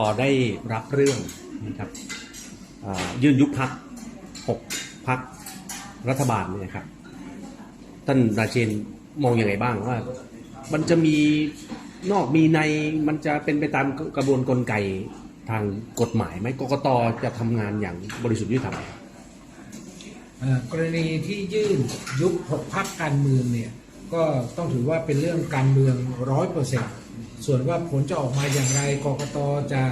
อได้รับเรื่องนะครับยื่นยุบพักหกพักรัฐบาลเนี่ยครับท่านราเชนมองอยังไงบ้างว่า มันจะมีนอกมีในมันจะเป็นไปตามกระบวนกลไกทางกฎหมายไหมกกตจะทำงานอย่างบริสุทธิ์ยุติธรรมไมกรณีที่ยื่นยุบหกพักการเมืองเนี่ยก็ต้องถือว่าเป็นเรื่องการเมืองร้อยเปอร์เซ็นต์ ส่วนว่าผลจะออกมาอย่างไรกกตจะ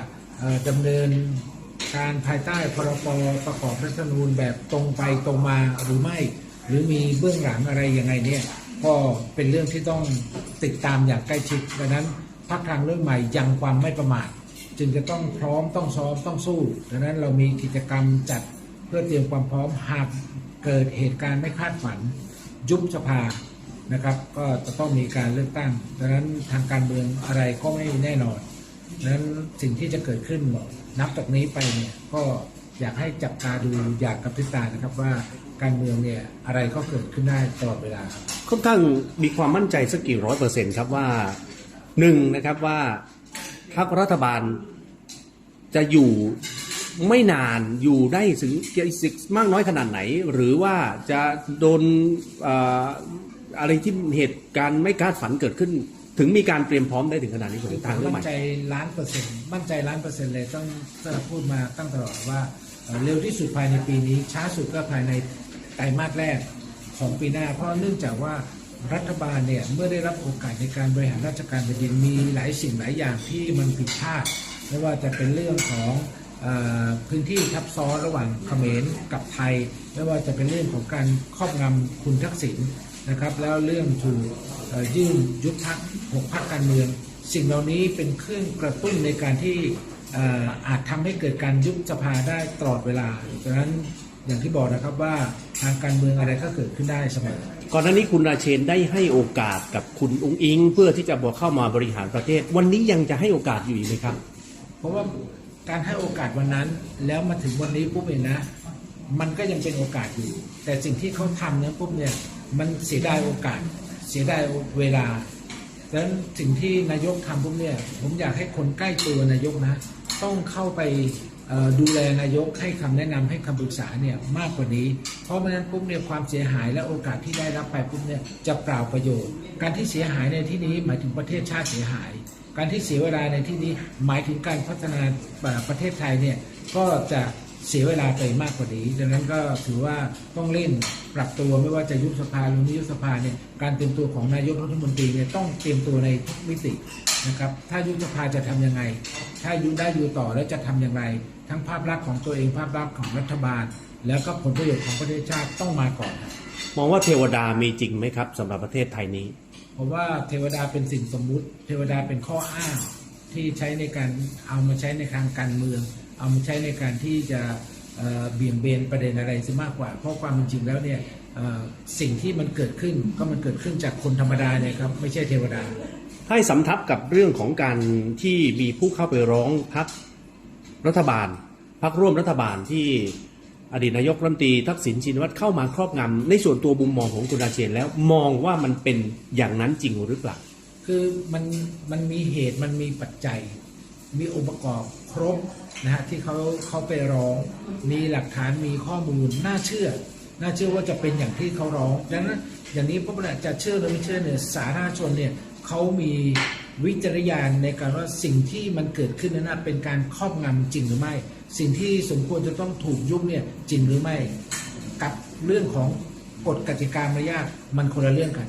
ดำเนินการภายใต้พรบประกอบรัฐธรรมนูญแบบตรงไปตรงมาหรือไม่ หรือมีเบื้องหลังอะไรยังไงเนี่ยก็เป็นเรื่องที่ต้องติดตามอย่างใกล้ชิดดังนั้นพักทางเรื่องใหม่ยังความไม่ประมาทจึงจะต้องพร้อมต้องซ้อมต้องสู้ดังนั้นเรามีกิจกรรมจัดเพื่อเตรียมความพร้อมหากเกิดเหตุการณ์ไม่คาดฝัน ยุบสภา นะครับ ก็จะต้องมีการเลือกตั้ง ดังนั้นทางการเมืองอะไรก็ไม่แน่นอนดังนั้นสิ่งที่จะเกิดขึ้นนับจากนี้ไปเนี่ยก็อยากให้จับตาดูอยากกับพิตานะครับว่าการเมืองเนี่ยอะไรก็เกิดขึ้นได้ตลอดเวลาค่อนข้างมีความมั่นใจสักกี่ร้อยเปอร์เซ็นต์ครับว่าหนึ่งนะครับว่าพรรครัฐบาลจะอยู่ไม่นานอยู่ได้ถึงสิมากน้อยขนาดไหน หรือว่าจะโดน อะไรที่เหตุการณ์ไม่คาดฝันเกิดขึ้น ถึงมีการเตรียมพร้อมได้ถึงขนาดนี้ของทางเรื่องใหมั่ม่นใจล้านเปอร์เซ็นต์มั่นใจล้านเปอร์เซ็นต์เลยต้องพูดมาตั้งตลอดว่าเอ่อเร็วที่สุดภายในปีนี้ ช้าสุดก็ภายในไตรมาสแรกของปีหน้า เพราะเนื่องจากว่ารัฐบาลเนี่ยเมื่อได้รับโอกาสในการบริหารราชการแผ่นดินมีหลายสิ่งหลายอย่างที่มันผิดพลาดไม่ว่าจะเป็นเรื่องของเออพื้นที่ทับซ้อนระหว่างเขมรกับไทย ไม่ว่าจะเป็นเรื่องของการครอบงำคุณทักษิณ นะครับ แล้วเรื่องถูกเอ่อยื่นยุบพักหกพักการเมือง สิ่งเหล่านี้เป็นเครื่องกระตุ้นในการที่เอ่ออาจทำให้เกิดการยุบสภาได้ตลอดเวลาดังนั้นอย่างที่บอกนะครับว่าทางการเมืองอะไรก็เกิดขึ้นได้เสมอก่อนหน้านี้คุณราเชนได้ให้โอกาสกับคุณอุ้งอิง เพื่อที่จะบอกเข้ามาบริหารประเทศ วันนี้ยังจะให้โอกาสอยู่อีกไหมครับ เพราะว่าการให้โอกาสวันนั้นแล้วมาถึงวันนี้ปุ๊บเองนะ มันก็ยังเป็นโอกาสอยู่ แต่สิ่งที่เขาทำเนี่ยปุ๊บเนี่ยมันเสียดายโอกาส เสียดายเวลาดังนั้นสิ่งที่นายกทำปุ๊บเนี่ยผมอยากให้คนใกล้ตัวนายกนะ ต้องเข้าไปดูแลนายกให้คำแนะนำให้คำปรึกษาเนี่ยมากกว่านี้ เพราะไม่นั้นปุ๊บเนี่ยความเสียหายและโอกาสที่ได้รับไปปุ๊บเนี่ยจะเปล่าประโยชน์ การที่เสียหายในที่นี้หมายถึงประเทศชาติเสียหาย การที่เสียเวลาในที่นี้หมายถึงการพัฒนาประเทศไทยเนี่ยก็จะ เสียเวลาไปมากกว่านี้ ดังนั้นก็ถือว่าต้องเล่นปรับตัวไม่ว่าจะยุบสภาหรือไม่ยุบสภาเนี่ยการเตรียมตัวของนายกรัฐมนตรีเนี่ยต้องเตรียมตัวในทุกมิตินะครับถ้ายุบสภาจะทำยังไง ถ้ายุบได้อยู่ต่อแล้วจะทำอย่างไร ทั้งภาพลักษณ์ของตัวเองภาพลักษณ์ของรัฐบาล แล้วก็ผลประโยชน์ของประเทศชาติต้องมาก่อนครับมองว่าเทวดามีจริงไหมครับสำหรับประเทศไทยนี้ผมว่าเทวดาเป็นสิ่งสมมุติ เทวดาเป็นข้ออ้างที่ใช้ในการเอามาใช้ในทางการเมือง เอามาใช้ในการที่จะเอ่อเบี่ยงเบนประเด็นอะไรซะมากกว่า เพราะความเป็นจริงแล้วเนี่ยเอ่อสิ่งที่มันเกิดขึ้นก็มันเกิดขึ้นจากคนธรรมดาเนี่ยครับไม่ใช่เทวดา ให้สำทับกับเรื่องของการที่มีผู้เข้าไปร้องพักรัฐบาลพักร่วมรัฐบาลที่อดีตนายกรัฐมนตรีทักษิณชินวัตรเข้ามาครอบงำในส่วนตัวมุมมองของคุณราเชนแล้วมองว่ามันเป็นอย่างนั้นจริงหรือเปล่าคือมันมันมีเหตุมันมีปัจจัย มีองค์ประกอบครบนะฮะที่เขาเขาไปร้อง มีหลักฐานมีข้อมูลน่าเชื่อ น่าเชื่อว่าจะเป็นอย่างที่เขาร้องดังนั้นอย่างนี้พวกเราจะเชื่อหรือไม่เชื่อเนี่ยสาธารณชนเนี่ยเขามีวิจารณญาณในการว่าสิ่งที่มันเกิดขึ้นนั้นเป็นการครอบงำจริงหรือไม่ สิ่งที่สมควรจะต้องถูกยุบเนี่ยจริงหรือไม่กับเรื่องของกฎกติกามารยาทมันคนละเรื่องกัน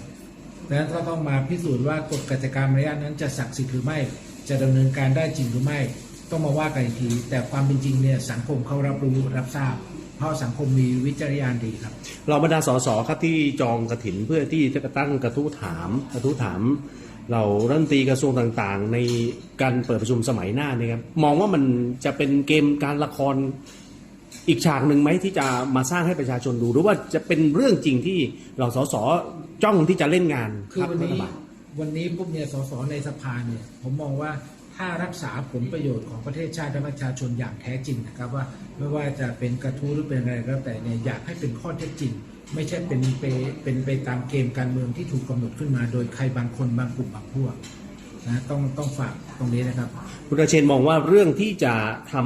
ดังนั้นก็ต้องมาพิสูจน์ว่ากฎกติกามารยาทนั้นจะศักดิ์สิทธิ์หรือไม่ จะดำเนินการได้จริงหรือไม่ต้องมาว่ากันอีกทีแต่ความเป็นจริงเนี่ยสังคมเขารับรู้รับทราบ เพราะสังคมมีวิจารณญาณดีครับ เราบรรดาสสครับที่จองกระถินเพื่อที่จะตั้งกระทู้ถามกระทู้ถามเรารัฐมนตรีกระทรวงต่างๆ ในการเปิดประชุมสมัยหน้าเนี่ยครับมองว่ามันจะเป็นเกมการละครอีกฉากหนึ่งไหมที่จะมาสร้างให้ประชาชนดู หรือว่าจะเป็นเรื่องจริงที่เราสสจ้องที่จะเล่นงานคือพรรควันรัฐนี้บาล วันนี้ปุ๊บเนี่ยสสในสภาเนี่ยผมมองว่าถ้ารักษาผลประโยชน์ของประเทศชาติและประชาชนอย่างแท้จริงนะครับว่าไม่ว่าจะเป็นกระทู้หรือเป็นอะไรก็แล้วแต่เนี่ยอยากให้เป็นข้อเท็จจริง ไม่ใช่เป็นไปเป็นไปตามเกมการเมืองที่ถูกกำหนดขึ้นมา โดยใครบางคนบางกลุ่มบางพวกนะต้องต้องฝากตรงนี้นะครับ คุณอาเชนมองว่าเรื่องที่จะทำ